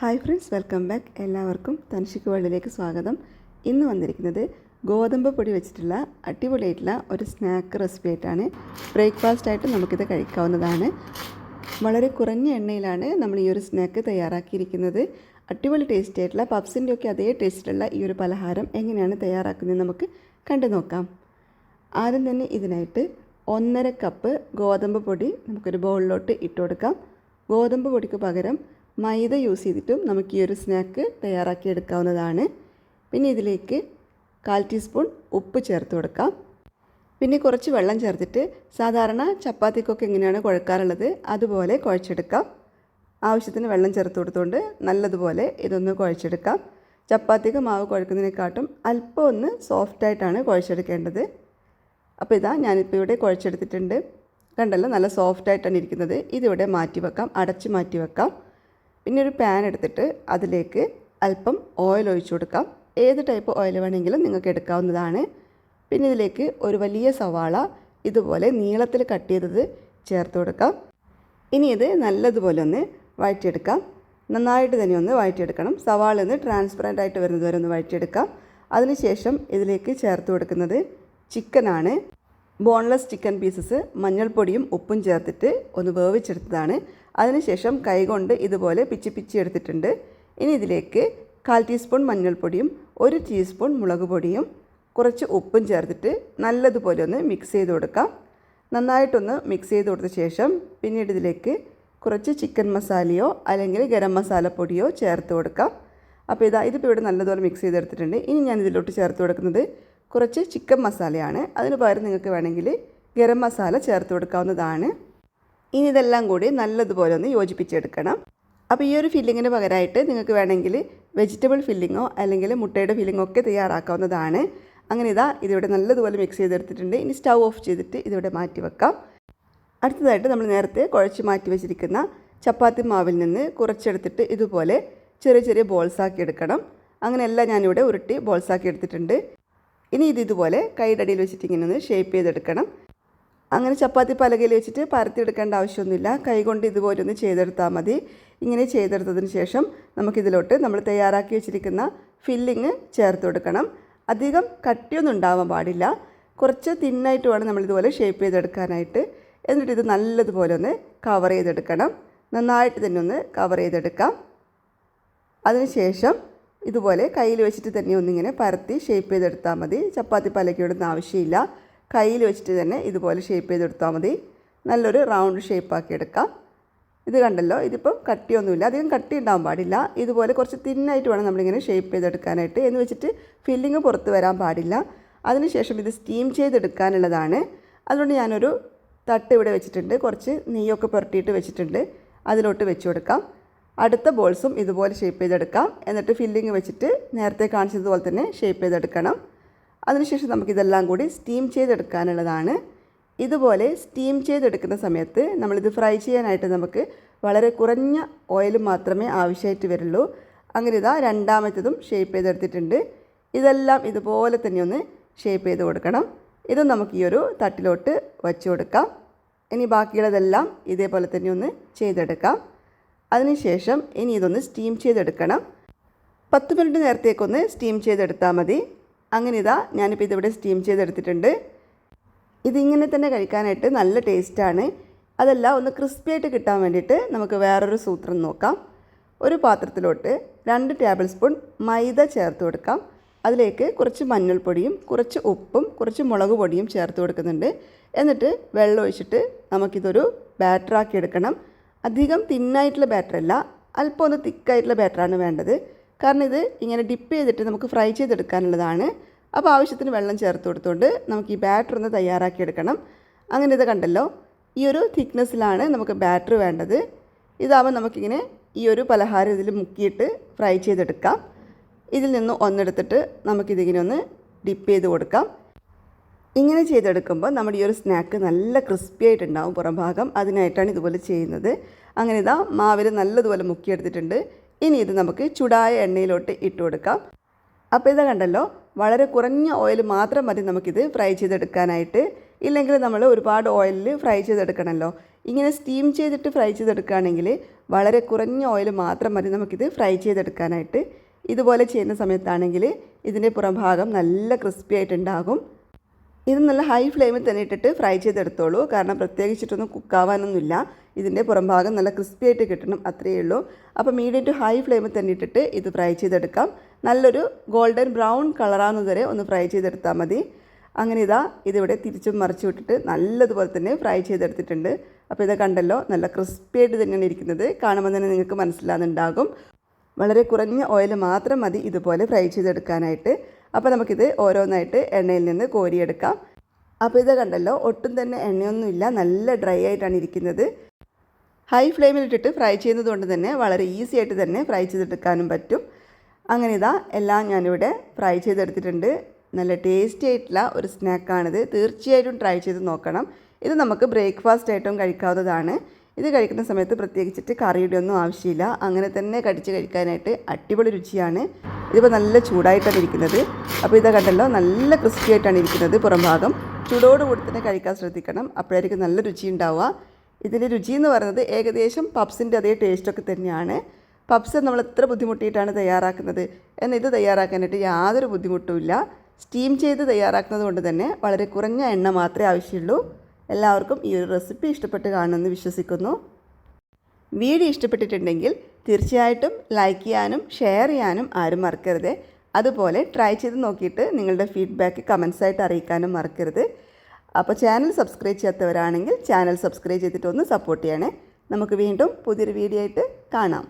Hi friends welcome back. എല്ലാവർക്കും തനിഷിക്ക് വേൾഡിലേക്ക് സ്വാഗതം. ഇന്ന് വന്നിരിക്കുന്നത് ഗോതമ്പ് പൊടി വെച്ചിട്ടുള്ള അടിപൊളിയായിട്ടുള്ള ഒരു സ്നാക്ക് റെസിപ്പി ആയിട്ടാണ് ബ്രേക്ക്ഫാസ്റ്റ് ആയിട്ട് നമുക്കിത് കഴിക്കാവുന്നതാണ്. വളരെ കുറഞ്ഞ എണ്ണയിലാണ് നമ്മൾ ഈ ഒരു സ്നാക്ക് തയ്യാറാക്കിയിരിക്കുന്നത്. അടിപൊളി ടേസ്റ്റ് ആയിട്ടുള്ള പപ്സിന്റെ ഒക്കെ അതേ ടേസ്റ്റിലുള്ള ഈ ഒരു പലഹാരം എങ്ങനെയാണ് തയ്യാറാക്കുന്നത് നമുക്ക് കണ്ടു നോക്കാം. ആദ്യം തന്നെ ഇതിനായിട്ട് ഒന്നര കപ്പ് ഗോതമ്പ് പൊടി നമുക്കൊരു ബൗളിലോട്ട് ഇട്ട് കൊടുക്കാം. ഗോതമ്പ് പൊടിക്ക് പകരം മൈദ യൂസ് ചെയ്തിട്ടും നമുക്ക് ഈ ഒരു സ്നാക്ക് തയ്യാറാക്കി എടുക്കാവുന്നതാണ്. പിന്നെ ഇതിലേക്ക് കാൽ ടീസ്പൂൺ ഉപ്പ് ചേർത്ത് കൊടുക്കാം. പിന്നെ കുറച്ച് വെള്ളം ചേർത്തിട്ട് സാധാരണ ചപ്പാത്തിക്കൊക്കെ എങ്ങനെയാണ് കുഴക്കാറുള്ളത് അതുപോലെ കുഴച്ചെടുക്കാം. ആവശ്യത്തിന് വെള്ളം ചേർത്ത് കൊടുത്തുകൊണ്ട് നല്ലതുപോലെ ഇതൊന്ന് കുഴച്ചെടുക്കാം. ചപ്പാത്തിക്ക് മാവ് കുഴക്കുന്നതിനെക്കാട്ടും അല്പം ഒന്ന് സോഫ്റ്റായിട്ടാണ് കുഴച്ചെടുക്കേണ്ടത്. അപ്പോൾ ഇതാ ഞാനിപ്പോൾ ഇവിടെ കുഴച്ചെടുത്തിട്ടുണ്ട്. കണ്ടല്ലോ നല്ല സോഫ്റ്റായിട്ടാണ് ഇരിക്കുന്നത്. ഇതിവിടെ മാറ്റി വെക്കാം അടച്ച് മാറ്റി വെക്കാം പിന്നെ ഒരു പാൻ എടുത്തിട്ട് അതിലേക്ക് അല്പം ഓയിൽ ഒഴിച്ചു കൊടുക്കാം. ഏത് ടൈപ്പ് ഓയിൽ വേണമെങ്കിലും നിങ്ങൾക്ക് എടുക്കാവുന്നതാണ്. പിന്നെ ഇതിലേക്ക് ഒരു വലിയ സവാള ഇതുപോലെ നീളത്തിൽ കട്ട് ചെയ്തത് ചേർത്ത് കൊടുക്കാം. ഇനി ഇത് നല്ലതുപോലെ ഒന്ന് വഴറ്റിയെടുക്കാം. നന്നായിട്ട് തന്നെ ഒന്ന് വഴറ്റിയെടുക്കണം. സവാള ഒന്ന് ട്രാൻസ്പെറന്റ് ആയിട്ട് വരുന്നത് വരെ ഒന്ന് വഴറ്റിയെടുക്കാം. അതിനുശേഷം ഇതിലേക്ക് ചേർത്ത് കൊടുക്കുന്നത് ചിക്കനാണ് ബോൺലെസ് ചിക്കൻ പീസസ് മഞ്ഞൾപ്പൊടിയും ഉപ്പും ചേർത്തിട്ട് ഒന്ന് വേവിച്ചെടുത്തതാണ്. അതിനുശേഷം കൈകൊണ്ട് ഇതുപോലെ പിച്ചി പിച്ചി എടുത്തിട്ടുണ്ട്. ഇനി ഇതിലേക്ക് കാൽ ടീസ്പൂൺ മഞ്ഞൾപ്പൊടിയും ഒരു ടീസ്പൂൺ മുളക് പൊടിയും കുറച്ച് ഉപ്പും ചേർത്തിട്ട് നല്ലതുപോലെ ഒന്ന് മിക്സ് ചെയ്ത് കൊടുക്കാം. നന്നായിട്ടൊന്ന് മിക്സ് ചെയ്ത് കൊടുത്ത ശേഷം പിന്നീട് ഇതിലേക്ക് കുറച്ച് ചിക്കൻ മസാലയോ അല്ലെങ്കിൽ ഗരം മസാലപ്പൊടിയോ ചേർത്ത് കൊടുക്കാം. അപ്പോൾ ഇതാ ഇതിപ്പോൾ ഇവിടെ നല്ലതുപോലെ മിക്സ് ചെയ്തെടുത്തിട്ടുണ്ട് ഇനി ഞാൻ ഇതിലോട്ട് ചേർത്ത് കൊടുക്കുന്നത് കുറച്ച് ചിക്കൻ മസാലയാണ് അതിന് പകരം നിങ്ങൾക്ക് വേണമെങ്കിൽ ഗരം മസാല ചേർത്ത് കൊടുക്കാവുന്നതാണ്. ഇനി ഇതെല്ലാം കൂടി നല്ലതുപോലെ ഒന്ന് യോജിപ്പിച്ചെടുക്കണം. അപ്പോൾ ഈ ഒരു ഫില്ലിങ്ങിന് പകരമായിട്ട് നിങ്ങൾക്ക് വേണമെങ്കിൽ വെജിറ്റബിൾ ഫില്ലിങ്ങോ അല്ലെങ്കിൽ മുട്ടയുടെ ഫില്ലിങ്ങോ ഒക്കെ തയ്യാറാക്കാവുന്നതാണ്. അങ്ങനെ ഇതാ ഇതിവിടെ നല്ലതുപോലെ മിക്സ് ചെയ്തെടുത്തിട്ടുണ്ട്. ഇനി സ്റ്റൗ ഓഫ് ചെയ്തിട്ട് ഇതിവിടെ മാറ്റി വെക്കാം. അടുത്തതായിട്ട് നമ്മൾ നേരത്തെ കുഴച്ച് മാറ്റി വെച്ചിരിക്കുന്ന ചപ്പാത്തി മാവിൽ നിന്ന് കുറച്ചെടുത്തിട്ട് ഇതുപോലെ ചെറിയ ചെറിയ ബോൾസാക്കി എടുക്കണം. അങ്ങനെയെല്ലാം ഞാനിവിടെ ഉരുട്ടി ബോൾസാക്കി എടുത്തിട്ടുണ്ട്. ഇനി ഇത് ഇതുപോലെ കൈയുടെ അടിയിൽ വെച്ചിട്ട് ഇങ്ങനെ ഒന്ന് ഷേപ്പ് ചെയ്തെടുക്കണം. അങ്ങനെ ചപ്പാത്തി പലകയിൽ വെച്ചിട്ട് പരത്തി പരത്തിയെടുക്കേണ്ട ആവശ്യമൊന്നുമില്ല. കൈകൊണ്ട് ഇതുപോലെ ഒന്ന് ചെയ്തെടുത്താൽ മതി. ഇങ്ങനെ ചെയ്തെടുത്തതിന് ശേഷം നമുക്കിതിലോട്ട് നമ്മൾ തയ്യാറാക്കി വെച്ചിരിക്കുന്ന ഫില്ലിങ് ചേർത്ത് കൊടുക്കണം. അധികം കട്ടിയൊന്നും ഉണ്ടാവാൻ പാടില്ല. കുറച്ച് തിന്നായിട്ട് വേണം നമ്മളിതുപോലെ ഷേപ്പ് ചെയ്തെടുക്കാനായിട്ട്. എന്നിട്ട് ഇത് നല്ലതുപോലെ ഒന്ന് കവർ ചെയ്തെടുക്കണം. നന്നായിട്ട് തന്നെ ഒന്ന് കവർ ചെയ്തെടുക്കാം. അതിനുശേഷം ഇതുപോലെ കയ്യിൽ വെച്ചിട്ട് തന്നെ ഒന്നിങ്ങനെ പരത്തി ഷേപ്പ് ചെയ്തെടുത്താൽ മതി. ചപ്പാത്തി പലക്കിയോടൊന്നും ആവശ്യമില്ല. കയ്യിൽ വെച്ചിട്ട് തന്നെ ഇതുപോലെ ഷേപ്പ് ചെയ്തെടുത്താൽ മതി. നല്ലൊരു റൗണ്ട് ഷേപ്പാക്കി എടുക്കാം. ഇത് കണ്ടല്ലോ ഇതിപ്പം കട്ടിയൊന്നുമില്ല. അധികം കട്ടി ഉണ്ടാവാൻ പാടില്ല. ഇതുപോലെ കുറച്ച് തിന്നായിട്ട് വേണം നമ്മളിങ്ങനെ ഷേപ്പ് ചെയ്തെടുക്കാനായിട്ട്. എന്ന് വെച്ചിട്ട് ഫില്ലിങ് പുറത്ത് വരാൻ പാടില്ല. അതിനുശേഷം ഇത് സ്റ്റീം ചെയ്തെടുക്കാനുള്ളതാണ്. അതുകൊണ്ട് ഞാനൊരു തട്ട് ഇവിടെ വെച്ചിട്ടുണ്ട്. കുറച്ച് നെയ്യൊക്കെ പുരട്ടിയിട്ട് വെച്ചിട്ടുണ്ട്. അതിലോട്ട് വെച്ച് കൊടുക്കാം. അടുത്ത ബോൾസും ഇതുപോലെ ഷേപ്പ് ചെയ്തെടുക്കാം. എന്നിട്ട് ഫില്ലിങ് വെച്ചിട്ട് നേരത്തെ കാണിച്ചതുപോലെ തന്നെ ഷേപ്പ് ചെയ്തെടുക്കണം. അതിനുശേഷം നമുക്കിതെല്ലാം കൂടി സ്റ്റീം ചെയ്തെടുക്കാനുള്ളതാണ്. ഇതുപോലെ സ്റ്റീം ചെയ്തെടുക്കുന്ന സമയത്ത് നമ്മളിത് ഫ്രൈ ചെയ്യാനായിട്ട് നമുക്ക് വളരെ കുറഞ്ഞ ഓയിൽ മാത്രമേ ആവശ്യമായിട്ട് വരുള്ളൂ. അങ്ങനെ ഇതാ രണ്ടാമത്തതും ഷേപ്പ് ചെയ്തെടുത്തിട്ടുണ്ട്. ഇതെല്ലാം ഇതുപോലെ തന്നെ ഒന്ന് ഷേപ്പ് ചെയ്ത് കൊടുക്കണം. ഇത് നമുക്ക് ഈ ഒരു തട്ടിലോട്ട് വച്ച് കൊടുക്കാം. ഇനി ബാക്കിയുള്ളതെല്ലാം ഇതേപോലെ തന്നെ ഒന്ന് ചെയ്തെടുക്കാം. അതിനുശേഷം ഇനി ഇതൊന്ന് സ്റ്റീം ചെയ്തെടുക്കണം. പത്ത് മിനിറ്റ് നേരത്തേക്കൊന്ന് സ്റ്റീം ചെയ്തെടുത്താൽ മതി. അങ്ങനെ ഇതാ ഞാനിപ്പോൾ ഇതിവിടെ സ്റ്റീം ചെയ്തെടുത്തിട്ടുണ്ട്. ഇതിങ്ങനെ തന്നെ കഴിക്കാനായിട്ട് നല്ല ടേസ്റ്റാണ് അതല്ല ഒന്ന് ക്രിസ്പി ആയിട്ട് കിട്ടാൻ വേണ്ടിയിട്ട് നമുക്ക് വേറൊരു സൂത്രം നോക്കാം. ഒരു പാത്രത്തിലോട്ട് രണ്ട് ടേബിൾ സ്പൂൺ മൈദ ചേർത്ത് കൊടുക്കാം. അതിലേക്ക് കുറച്ച് മഞ്ഞൾപ്പൊടിയും കുറച്ച് ഉപ്പും കുറച്ച് മുളക് പൊടിയും ചേർത്ത് കൊടുക്കുന്നുണ്ട്. എന്നിട്ട് വെള്ളം ഒഴിച്ചിട്ട് നമുക്കിതൊരു ബാറ്ററാക്കി എടുക്കണം. അധികം തിന്നായിട്ടുള്ള ബാറ്ററല്ല അല്പം ഒന്ന് തിക്കായിട്ടുള്ള ബാറ്ററാണ് വേണ്ടത്. കാരണം ഇത് ഇങ്ങനെ ഡിപ്പ് ചെയ്തിട്ട് നമുക്ക് ഫ്രൈ ചെയ്തെടുക്കാനുള്ളതാണ്. അപ്പോൾ ആവശ്യത്തിന് വെള്ളം ചേർത്ത് കൊടുത്തുകൊണ്ട് നമുക്ക് ഈ ബാറ്റർ ഒന്ന് തയ്യാറാക്കിയെടുക്കണം അങ്ങനെ ഇത് കണ്ടല്ലോ ഈ ഒരു തിക്നെസ്സിലാണ് നമുക്ക് ബാറ്റർ വേണ്ടത്. ഇതാവുമ്പോൾ നമുക്കിങ്ങനെ ഈ ഒരു പലഹാരം ഇതിൽ മുക്കിയിട്ട് ഫ്രൈ ചെയ്തെടുക്കാം. ഇതിൽ നിന്ന് ഒന്നെടുത്തിട്ട് നമുക്കിതിങ്ങനെ ഒന്ന് ഡിപ്പ് ചെയ്ത് കൊടുക്കാം. ഇങ്ങനെ ചെയ്തെടുക്കുമ്പോൾ നമ്മുടെ ഈ ഒരു സ്നാക്ക് നല്ല ക്രിസ്പി ആയിട്ടുണ്ടാവും പുറം ഭാഗം. അതിനായിട്ടാണ് ഇതുപോലെ ചെയ്യുന്നത്. അങ്ങനെ ഇതാ മാവിൽ നല്ലതുപോലെ മുക്കിയെടുത്തിട്ടുണ്ട്. ഇനി ഇത് നമുക്ക് ചൂടായ എണ്ണയിലോട്ട് ഇട്ട് കൊടുക്കാം. അപ്പോൾ ഇത് കണ്ടല്ലോ വളരെ കുറഞ്ഞ ഓയിൽ മാത്രം മതി നമുക്കിത് ഫ്രൈ ചെയ്തെടുക്കാനായിട്ട്. ഇല്ലെങ്കിൽ നമ്മൾ ഒരുപാട് ഓയിലിൽ ഫ്രൈ ചെയ്തെടുക്കണമല്ലോ ഇങ്ങനെ സ്റ്റീം ചെയ്തിട്ട് ഫ്രൈ ചെയ്തെടുക്കുകയാണെങ്കിൽ വളരെ കുറഞ്ഞ ഓയിൽ മാത്രം മതി നമുക്കിത് ഫ്രൈ ചെയ്തെടുക്കാനായിട്ട്. ഇതുപോലെ ചെയ്യുന്ന സമയത്താണെങ്കിൽ ഇതിന്റെ പുറംഭാഗം നല്ല ക്രിസ്പി ആയിട്ടുണ്ടാകും. ഇത് നല്ല ഹൈ ഫ്ലെയിമിൽ തന്നെ ഇട്ടിട്ട് ഫ്രൈ ചെയ്തെടുത്തോളൂ. കാരണം പ്രത്യേകിച്ചിട്ടൊന്നും കുക്കാവാനൊന്നുമില്ല ഇതിന്റെ പുറം ഭാഗം നല്ല ക്രിസ്പി ആയിട്ട് കിട്ടണം അത്രയേ ഉള്ളൂ. അപ്പോൾ മീഡിയം ടു ഹൈ ഫ്ലെയിമിൽ തന്നെ ഇട്ടിട്ട് ഇത് ഫ്രൈ ചെയ്തെടുക്കാം. നല്ലൊരു ഗോൾഡൻ ബ്രൗൺ കളറാകുന്നത് വരെ ഒന്ന് ഫ്രൈ ചെയ്തെടുത്താൽ മതി. അങ്ങനെ ഇതാ ഇതിവിടെ തിരിച്ചും മറിച്ചു വിട്ടിട്ട് നല്ലതുപോലെ തന്നെ ഫ്രൈ ചെയ്തെടുത്തിട്ടുണ്ട്. അപ്പോൾ ഇത് കണ്ടല്ലോ നല്ല ക്രിസ്പി ആയിട്ട് തന്നെയാണ് ഇരിക്കുന്നത്. കാണുമ്പോൾ തന്നെ നിങ്ങൾക്ക് മനസ്സിലാകുന്നുണ്ടാകും വളരെ കുറഞ്ഞ ഓയിൽ മാത്രം മതി ഇതുപോലെ ഫ്രൈ ചെയ്തെടുക്കാനായിട്ട്. അപ്പോൾ നമുക്കിത് ഓരോന്നായിട്ട് എണ്ണയിൽ നിന്ന് കോരിയെടുക്കാം. അപ്പോൾ ഇത് കണ്ടല്ലോ ഒട്ടും തന്നെ എണ്ണയൊന്നുമില്ല നല്ല ഡ്രൈ ആയിട്ടാണ് ഇരിക്കുന്നത്. ഹൈ ഫ്ലെയിമിലിട്ടിട്ട് ഫ്രൈ ചെയ്യുന്നത് കൊണ്ട് തന്നെ വളരെ ഈസി ആയിട്ട് തന്നെ ഫ്രൈ ചെയ്തെടുക്കാനും പറ്റും. അങ്ങനെ ഇതാ എല്ലാം ഞാനിവിടെ ഫ്രൈ ചെയ്തെടുത്തിട്ടുണ്ട്. നല്ല ടേസ്റ്റി ആയിട്ടുള്ള ഒരു സ്നാക്കാണിത്. തീർച്ചയായിട്ടും ട്രൈ ചെയ്ത് നോക്കണം. ഇത് നമുക്ക് ബ്രേക്ക്ഫാസ്റ്റ് ആയിട്ടും കഴിക്കാവുന്നതാണ്. ഇത് കഴിക്കുന്ന സമയത്ത് പ്രത്യേകിച്ചിട്ട് കറിയുടെ ഒന്നും ആവശ്യമില്ല. അങ്ങനെ തന്നെ കടിച്ച് കഴിക്കാനായിട്ട് അടിപൊളി രുചിയാണ്. ഇതിപ്പോൾ നല്ല ചൂടായിട്ടാണ് ഇരിക്കുന്നത്. അപ്പോൾ ഇതാ കണ്ടല്ലോ നല്ല ക്രിസ്പി ആയിട്ടാണ് ഇരിക്കുന്നത് പുറം ഭാഗം. ചൂടോട് കൂടി തന്നെ കഴിക്കാൻ ശ്രദ്ധിക്കണം. അപ്പോഴായിരിക്കും നല്ല രുചി ഉണ്ടാവുക. ഇതിന്റെ രുചി എന്ന് പറയുന്നത് ഏകദേശം പപ്സിന്റെ അതേ ടേസ്റ്റൊക്കെ തന്നെയാണ്. പപ്സ് നമ്മൾ എത്ര ബുദ്ധിമുട്ടിയിട്ടാണ് തയ്യാറാക്കുന്നത്? എന്നാൽ ഇത് തയ്യാറാക്കാനായിട്ട് യാതൊരു ബുദ്ധിമുട്ടുമില്ല. സ്റ്റീം ചെയ്ത് തയ്യാറാക്കുന്നത് കൊണ്ട് തന്നെ വളരെ കുറഞ്ഞ എണ്ണ മാത്രമേ ആവശ്യമുള്ളൂ. എല്ലാവർക്കും ഈ ഒരു റെസിപ്പി ഇഷ്ടപ്പെട്ട് കാണുമെന്ന് വിശ്വസിക്കുന്നു. വീഡിയോ ഇഷ്ടപ്പെട്ടിട്ടുണ്ടെങ്കിൽ തീർച്ചയായിട്ടും ലൈക്ക് ചെയ്യാനും ഷെയർ ചെയ്യാനും ആരും മറക്കരുത്. അതുപോലെ ട്രൈ ചെയ്ത് നോക്കിയിട്ട് നിങ്ങളുടെ ഫീഡ്ബാക്ക് കമൻസായിട്ട് അറിയിക്കാനും മറക്കരുത്. അപ്പോൾ ചാനൽ സബ്സ്ക്രൈബ് ചെയ്യാത്തവരാണെങ്കിൽ ചാനൽ സബ്സ്ക്രൈബ് ചെയ്തിട്ടൊന്ന് സപ്പോർട്ട് ചെയ്യണേ. നമുക്ക് വീണ്ടും പുതിയൊരു വീഡിയോ ആയിട്ട് കാണാം.